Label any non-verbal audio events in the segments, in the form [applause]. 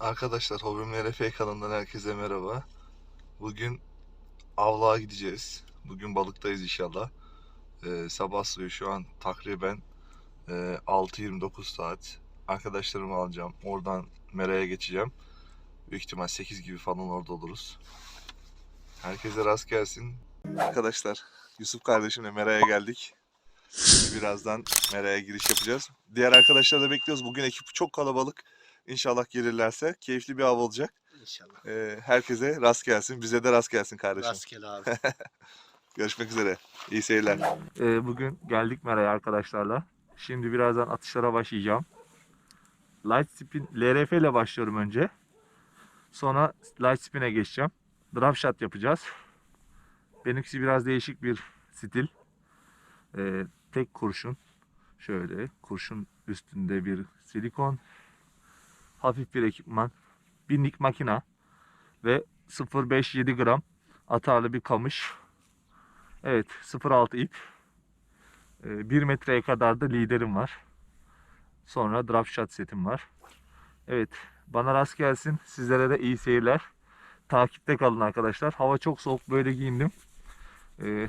Arkadaşlar Hobim LRF kanalından herkese merhaba. Bugün avlığa gideceğiz. Bugün balıktayız inşallah. Ee, sabah suyu şu an takriben e, 6-29 saat. Arkadaşlarımı alacağım. Oradan Mera'ya geçeceğim. Büyük ihtimal 8 gibi falan orada oluruz. Herkese rast gelsin. Arkadaşlar Yusuf kardeşimle Mera'ya geldik. Birazdan Mera'ya giriş yapacağız. Diğer arkadaşları da bekliyoruz. Bugün ekip çok kalabalık. İnşallah gelirlerse keyifli bir av olacak. İnşallah. Ee, herkese rast gelsin. Bize de rast gelsin kardeşim. Rastgele abi. [laughs] Görüşmek üzere. İyi seyirler. Ee, bugün geldik Mera'ya arkadaşlarla. Şimdi birazdan atışlara başlayacağım. Light spin LRF ile başlıyorum önce. Sonra light spin'e geçeceğim. Drop shot yapacağız. Benimkisi biraz değişik bir stil. Ee, tek kurşun. Şöyle kurşun üstünde bir silikon. Hafif bir ekipman. Binlik makina. Ve 0.5-7 gram atarlı bir kamış. Evet 0.6 ip. 1 metreye kadar da liderim var. Sonra drop shot setim var. Evet bana rast gelsin. Sizlere de iyi seyirler. Takipte kalın arkadaşlar. Hava çok soğuk böyle giyindim. Ee,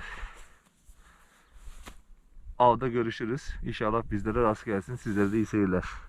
avda görüşürüz. İnşallah bizlere rast gelsin. Sizlere de iyi seyirler.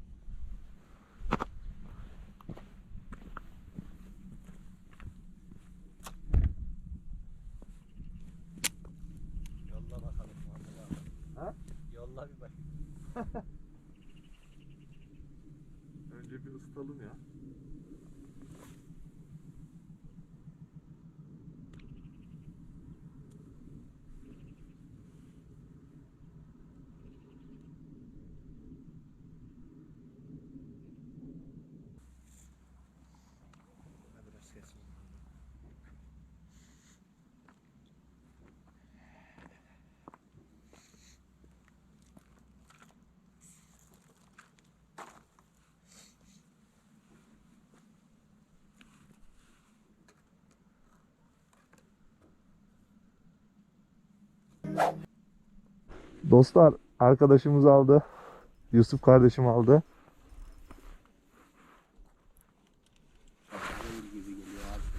Dostlar arkadaşımız aldı. Yusuf kardeşim aldı. Değil.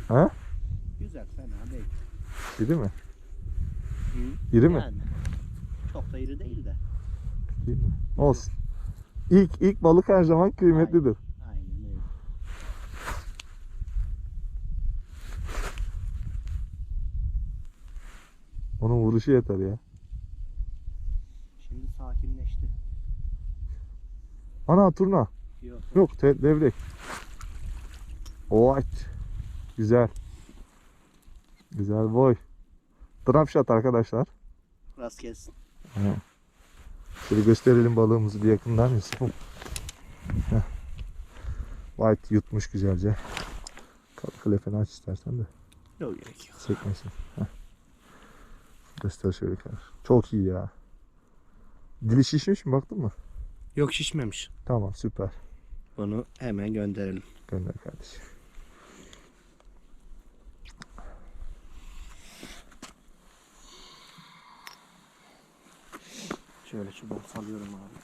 Ha? Güzel fena değil. İri mi? Hı? İri mi? Yani. Çok da iri değil de. İri mi? Olsun. İlk ilk balık her zaman kıymetlidir. Aynen öyle. Onun vuruşu yeter ya. Sakinleşti. Ana turna. Yok. Yok te- levrek. White. Güzel. Güzel boy. Drop shot arkadaşlar. Rast gelsin. Şöyle gösterelim balığımızı bir yakından Yusuf'um. White yutmuş güzelce. Kal- Klepeni aç istersen de Yok gerek yok. çekmesin. Göster şöyle kadar. Çok iyi ya. Dili şişmiş mi baktın mı? Yok şişmemiş. Tamam süper. Bunu hemen gönderelim. Gönder kardeşim. Şöyle çubuğu salıyorum abi.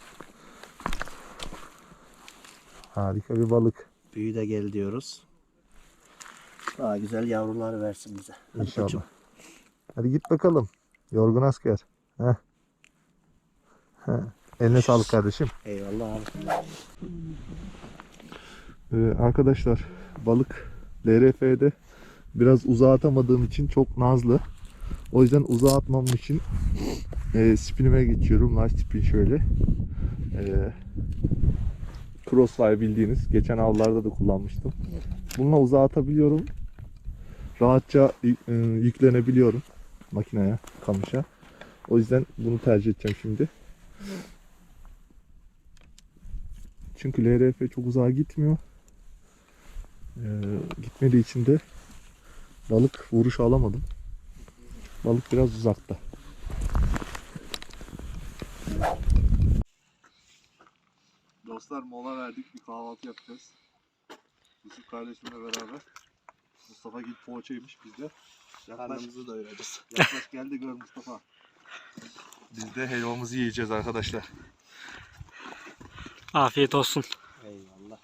Harika bir balık. Büyü de gel diyoruz. Daha güzel yavrular versin bize. Hadi İnşallah. koçum. Hadi git bakalım. Yorgun asker. Heh. Heh. Eline sağlık kardeşim. Eyvallah abi. Ee, arkadaşlar balık LRF'de biraz uzağa atamadığım için çok nazlı. O yüzden uzağa atmam için e, spinime geçiyorum. Light spin şöyle. E, crossfire bildiğiniz. Geçen avlarda da kullanmıştım. Bununla uzağa atabiliyorum. Rahatça e, yüklenebiliyorum makineye, kamışa. O yüzden bunu tercih edeceğim şimdi. Çünkü LRF çok uzağa gitmiyor. Ee, gitmediği için de balık vuruş alamadım. Balık biraz uzakta. Dostlar mola verdik. Bir kahvaltı yapacağız. Yusuf kardeşimle beraber. Mustafa Gil poğaçaymış biz de. Karnımızı doyuracağız. Yaklaş gel de gör Mustafa. [laughs] Biz de helvamızı yiyeceğiz arkadaşlar. Afiyet olsun. Eyvallah.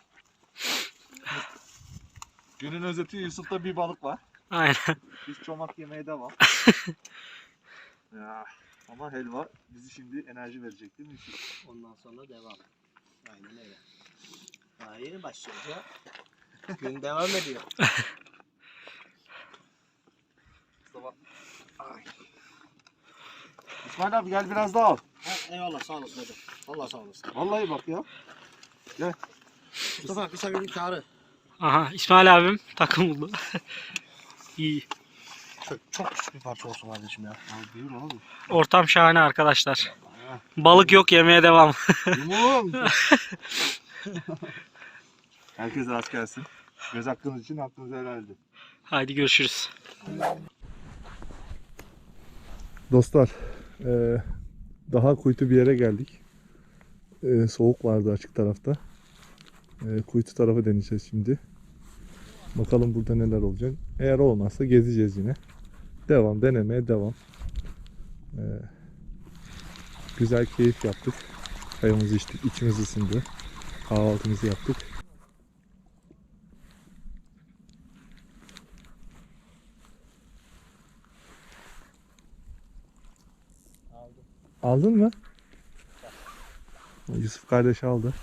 Günün özeti Yusuf'ta bir balık var. Aynen. Biz çomak yemeye devam. [laughs] ya, ama helva bizi şimdi enerji verecek değil mi Yusuf? Ondan sonra devam. Aynen öyle. Daha yeni başlıyoruz ya. Gün devam ediyor. Sabah. Ay. İsmail abi gel biraz daha al. Ha, eyvallah sağ olasın hocam. Allah sağ olasın. Vallahi bak ya. Mustafa bir seferin kârı. Aha İsmail abim takım buldu. [laughs] İyi. Çok, çok küçük bir parça olsun kardeşim ya. Abi buyur abi. Ortam şahane arkadaşlar. Balık yok yemeye devam. Limon. [laughs] Herkese rast gelsin. Göz hakkınız için hakkınız helaldi. Haydi görüşürüz. Dostlar, eee, daha kuytu bir yere geldik. Eee, soğuk vardı açık tarafta. Eee, kuytu tarafı deneyeceğiz şimdi. Bakalım burada neler olacak. Eğer olmazsa gezeceğiz yine. Devam, denemeye devam. Güzel keyif yaptık. Çayımızı içtik, içimiz ısındı. Kahvaltımızı yaptık. Aldım. Aldın mı? Yusuf kardeş aldı.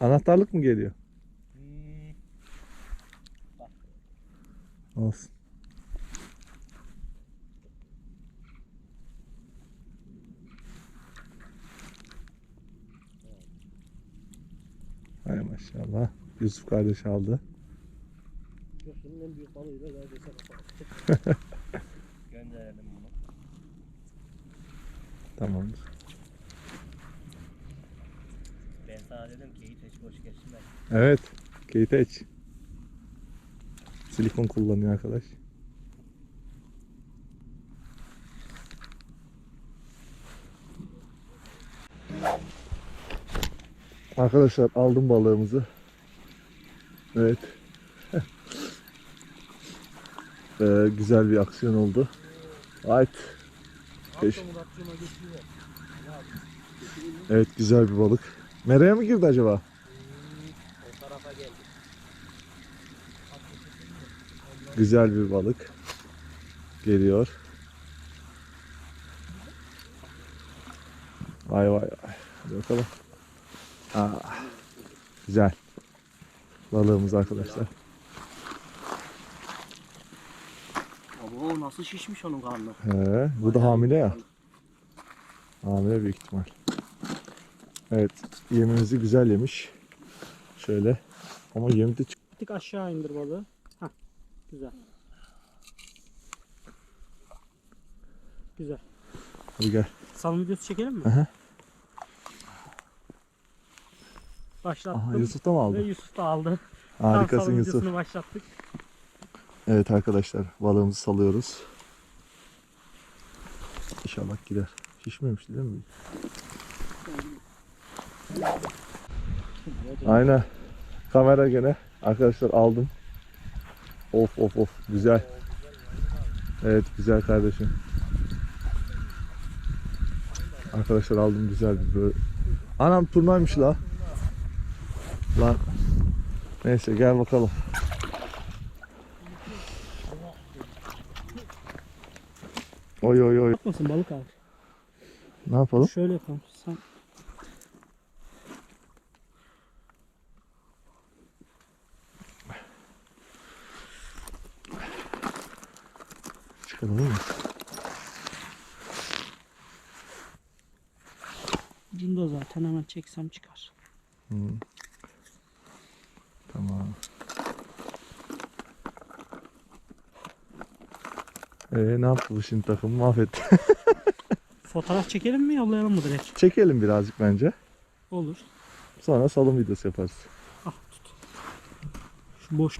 Anahtarlık mı geliyor? Hmm, Olsun. Maşallah. Yusuf kardeş aldı. Göksu'nun en büyük balığıyla neredeyse kapalı. Gönderelim bunu. Tamamdır. Ben sana dedim hiç hiç boş geçme. Evet. Keyteç. Silikon kullanıyor arkadaş. Arkadaşlar aldım balığımızı. Evet. Ee, güzel bir aksiyon oldu. Peş- Evet güzel bir balık. Meraya mı girdi acaba? Güzel bir balık geliyor. Vay vay vay. Hadi bakalım. Aa, güzel. Balığımız arkadaşlar. Abo nasıl şişmiş onun karnı. He, bu da hamile ya. Hamile büyük ihtimal. Evet, yemimizi güzel yemiş. Şöyle. Ama yemi de çık- Tık aşağı indir balığı. Hah. Güzel. Güzel. Hadi gel. Salon videosu çekelim mi? Aha. Başlattım. Aha, Yusuf da mı Ve aldı? Yusuf da aldı. [laughs] Harikasın Yusuf. başlattık. Evet arkadaşlar balığımızı salıyoruz. İnşallah gider. Şişmemişti değil mi? Aynen. Kamera gene. Arkadaşlar aldım. Of of of güzel. Evet güzel kardeşim. Arkadaşlar aldım güzel bir böyle. Anam turnaymış la. Lan. Neyse gel bakalım. Oy oy oy. Yapmasın balık abi. Ne yapalım? Şöyle yapalım. Sen Çıkaralım mı? ucunda zaten hemen çeksem çıkar. Hmm. Tamam. Ee, ne yaptı bu şimdi takım mahvetti. [laughs] Fotoğraf çekelim mi yollayalım mı direkt? Çekelim birazcık bence. Olur. Sonra salon videosu yaparız. Ah tut. Şu boş.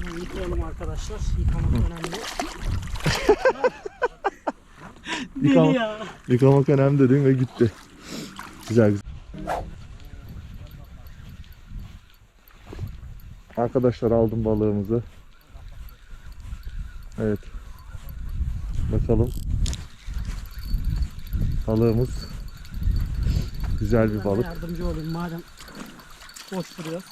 Hemen yıkayalım arkadaşlar. Yıkamak önemli. [laughs] Deli ya. Yıkamak önemli dedin ve gitti. Güzel güzel. Arkadaşlar aldım balığımızı. Evet. Bakalım. Balığımız güzel bir balık. Yardımcı olayım madem boş duruyor.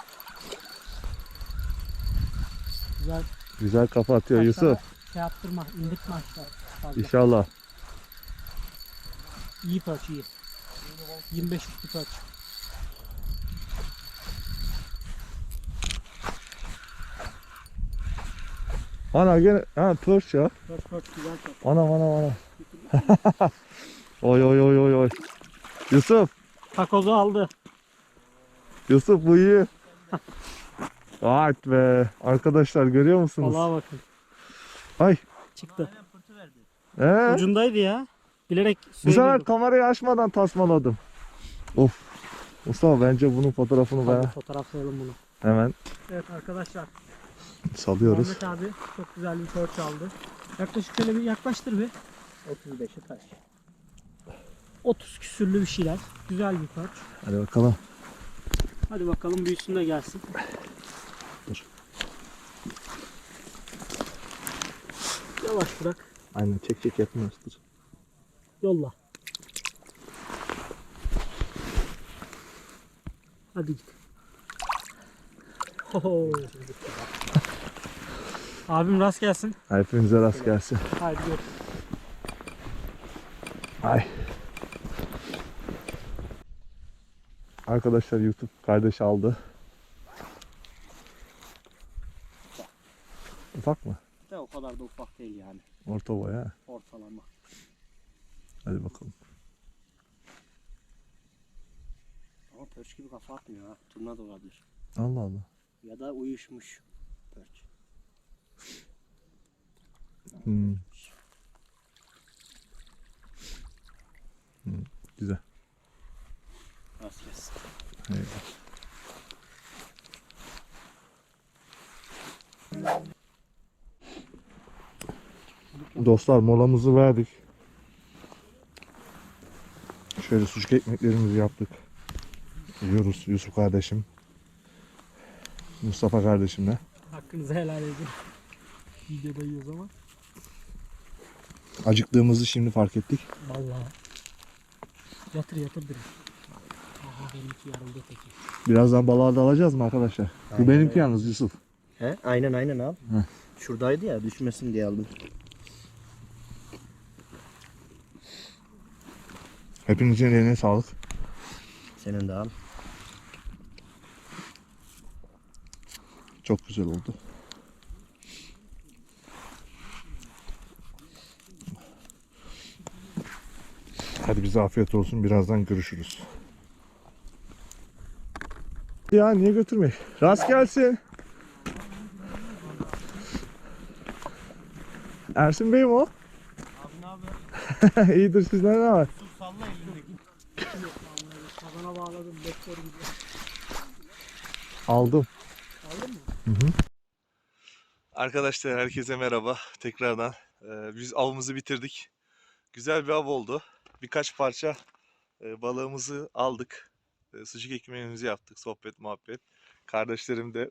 Güzel Güzel kafa atıyor Yusuf. Şey yaptırma, indirtme aşağı. Fazla. İnşallah. İyi perç iyi. 25 üstü perç. Ana gene ha pörç ya. Perç perç güzel perç. Anam anam anam. [laughs] oy oy oy oy oy. Yusuf. Takozu aldı. Yusuf bu iyi. Art be. Arkadaşlar görüyor musunuz? Balığa bakın. Ay. Çıktı. Ee, Ucundaydı ya. Bilerek bu sefer kamerayı açmadan tasmaladım. Of. Mustafa bence bunun fotoğrafını Hadi ben fotoğraflayalım bunu. hemen Evet arkadaşlar. Salıyoruz. Ahmet abi çok güzel bir perç aldı. Yaklaşık şöyle bir yaklaştır bir. 35'e taş. 30 küsürlü bir şeyler. Güzel bir perç. Hadi bakalım. Hadi bakalım büyüsün de gelsin. Dur. Yavaş bırak. Aynen çek çek yapmıyoruz. Yolla. Hadi git. Abim rast gelsin. Hepinize rast gelsin. Haydi gör. Ay. Arkadaşlar YouTube kardeş aldı. Ufak mı? De o kadar da ufak değil yani. Orta boy ha. Ortalama. Hadi bakalım. Ama pörç gibi kafa atmıyor ha. Turna da olabilir. Allah Allah. Ya da uyuşmuş pörç. Hmm. Hmm, Güzel. Gelsin. Eyvallah. Dostlar molamızı verdik. Şöyle sucuk ekmeklerimizi yaptık. Yiyoruz Yusuf kardeşim. Mustafa kardeşimle. Hakkınızı helal edin. Videoda yiyoruz ama. Acıktığımızı şimdi fark ettik. Vallahi. Yatır yatır direkt. Aha benimki yarıldı peki. Birazdan balığa da alacağız mı arkadaşlar? Bu Aynen benimki öyle. yalnız Yusuf. He? Aynen aynen abi. Heh. Şuradaydı ya düşmesin diye aldım. Hepinizin eline sağlık. Senin de al. Çok güzel oldu. Hadi bize afiyet olsun. Birazdan görüşürüz. Ya niye götürmeyin? Rast gelsin. Ersin Bey mi o? Abi ne haber? İyidir sizden ne var? Su salla elindeki. Kazana bağladım. Bekler gibi. Aldım. Aldın mı? Arkadaşlar herkese merhaba tekrardan. Ee, biz avımızı bitirdik. Güzel bir av oldu. Birkaç parça e, balığımızı aldık. E, sucuk ekmeğimizi yaptık. Sohbet muhabbet. Kardeşlerim de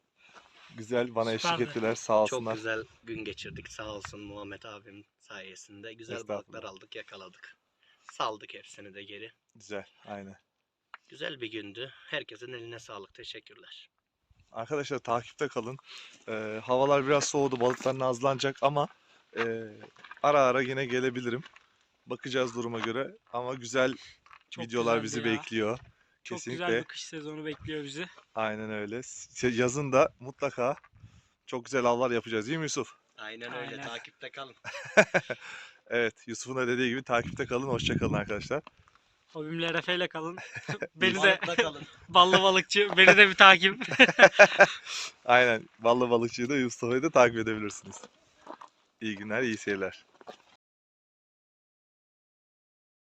güzel bana eşlik Süperdi. ettiler sağ Çok olsunlar. güzel gün geçirdik sağ olsun Muhammed abim sayesinde. Güzel balıklar aldık, yakaladık. Saldık hepsini de geri. Güzel aynen. Güzel bir gündü. Herkesin eline sağlık. Teşekkürler. Arkadaşlar takipte kalın. Ee, havalar biraz soğudu. Balıklar nazlanacak ama e, ara ara yine gelebilirim. Bakacağız duruma göre. Ama güzel Çok videolar bizi ya. bekliyor. Çok Kesinlikle. güzel bir kış sezonu bekliyor bizi. Aynen öyle. Yazın da mutlaka çok güzel avlar yapacağız değil mi Yusuf? Aynen öyle. Aynen. Takipte kalın. [laughs] Evet Yusuf'un da dediği gibi takipte kalın. Hoşça kalın arkadaşlar. Abimle Refe'yle kalın. [laughs] beni de kalın. [laughs] ballı balıkçı. Beni de bir takip. [laughs] Aynen. Ballı balıkçıyı da Yusuf'u da takip edebilirsiniz. İyi günler, iyi seyirler.